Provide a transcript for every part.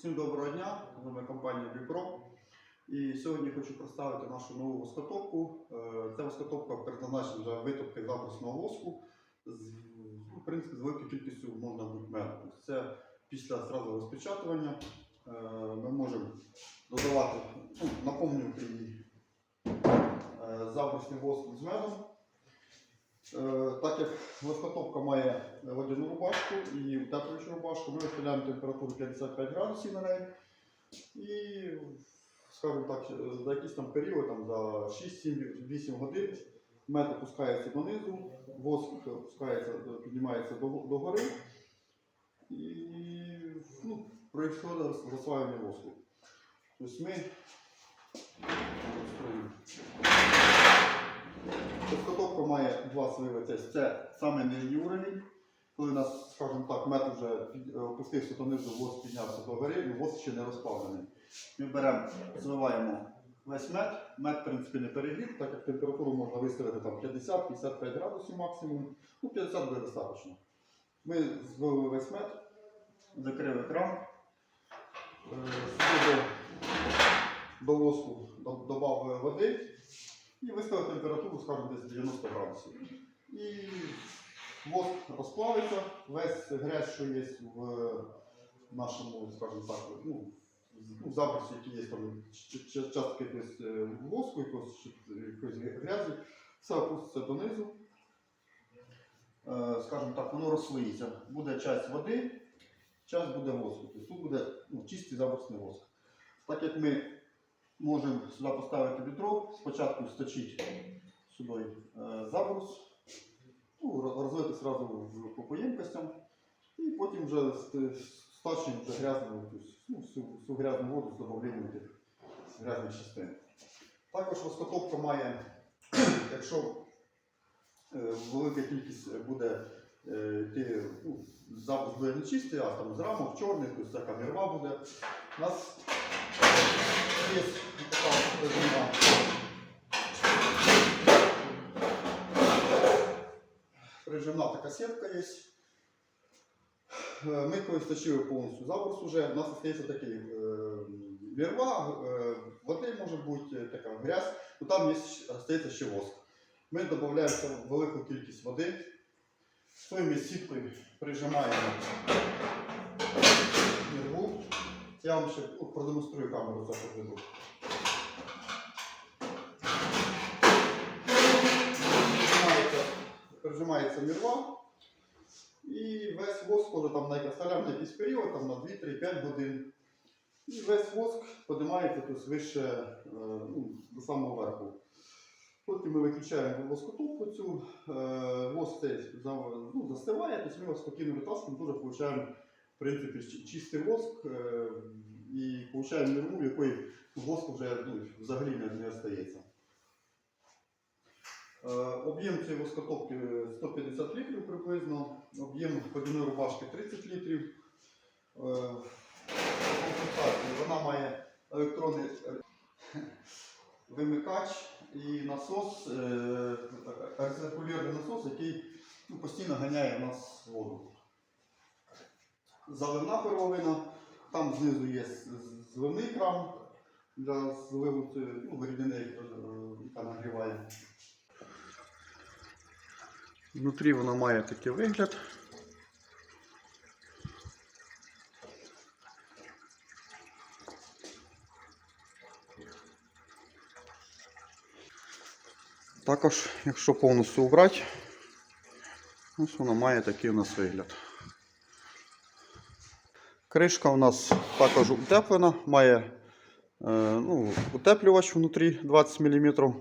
Всім доброго дня, з вами компанія Біпро. І сьогодні хочу представити нашу нову воскотопку. Е, Ця воскотопка предназначена для витопки забрусного воску з, в принципі, з великою кількістю можна бути. Тобто Це після зразу розпечатування е, ми можемо додавати, ну, наповнювати її е, забрусний воск з медом. Е, Так як воскотопка має водяну рубашку і утеплюючу рубашку, ми виставляємо температуру 55 градусів на неї. І, скажімо так, за якийсь там період, там, за 6-7-8 годин мед опускається донизу, воск опускається, піднімається до, до гори і ну, происходить розслаювання воску. Тобто ми демонструємо. Два сливи. Це, саме нижній уровень. Коли у нас, скажімо так, мед вже е, опустився донизу, воск піднявся до гори, і воск ще не розплавлений. Ми беремо, зливаємо весь мед. Мед, в принципі, не перегрів, так як температуру можна виставити там 50-55 градусів максимум. Ну, 50 буде достатньо. Ми злили весь мед, закрили кран. Е, Сюди до, воску до- додав води і виставив температуру, скажімо, десь 90 градусів. І воск розплавиться, весь грязь, що є в нашому, скажімо так, ну, ну, забросі, які є там частки якоїсь е, воску, якоїсь, чи- грязі, все опуститься донизу. Е, Скажімо так, воно розслоїться. Буде часть води, часть буде воску. Тобто тут буде ну, чистий забросний воск. Так як ми можемо сюди поставити відро, спочатку сточити сюди е, забрус, ну, роз- розлити сразу в, по, поємкостям, і потім вже ст- стачуємо вже грязну, ну, всю, всю грязну воду з добавленням тих грязних частин. Також воскотопка має, якщо е, велика кількість буде е, йти, ну, запуск буде не а там з рамок чорних, тобто така мірва буде. У нас є така. Прижимна така сітка є. Е, Ми коли повністю забрус уже, у нас залишається такий е, вірва, е, води може бути, така грязь, ну там є, остається ще воск. Ми додаємо велику кількість води, своїми сіткою прижимаємо вірву. Я вам ще продемонструю камеру це поведу. Прижимається, мірва. І весь воск, коли там на якийсь період, там на 2-3-5 годин. І весь воск подимається тобто, вище е, ну, до самого верху. Потім ми виключаємо воскотопку цю, е, воск цей ну, застиває, тобто ми його спокійно витаскуємо, отримуємо в принципі, чистий воск е, і отримуємо мірву, в якої воску вже ну, взагалі не, остається. Е, Об'єм цієї воскотопки 150 літрів приблизно, об'єм водяної рубашки 30 літрів. Е, Вона має електронний е, вимикач і насос, е, рециркулярний насос, який ну, постійно ганяє в нас воду. Заливна первовина, там знизу є зливний кран для зливу ну, рідини, е, яка нагріває. Внутрі вона має такий вигляд. Також, якщо повністю убрати, ось вона має такий у нас вигляд. Кришка у нас також утеплена, має е, ну, утеплювач внутрі 20 мм.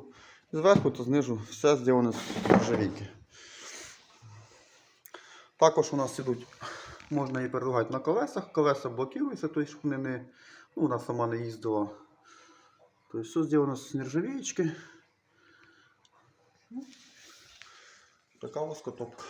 Зверху та знизу все зроблено з нержавійки. Також у нас ідуть, можна її передвигати на колесах, колеса блокуються, тобто, щоб вони не, ну, вона сама не їздила. Тобто все зроблено з нержавієчки. Ну, Така воскотопка.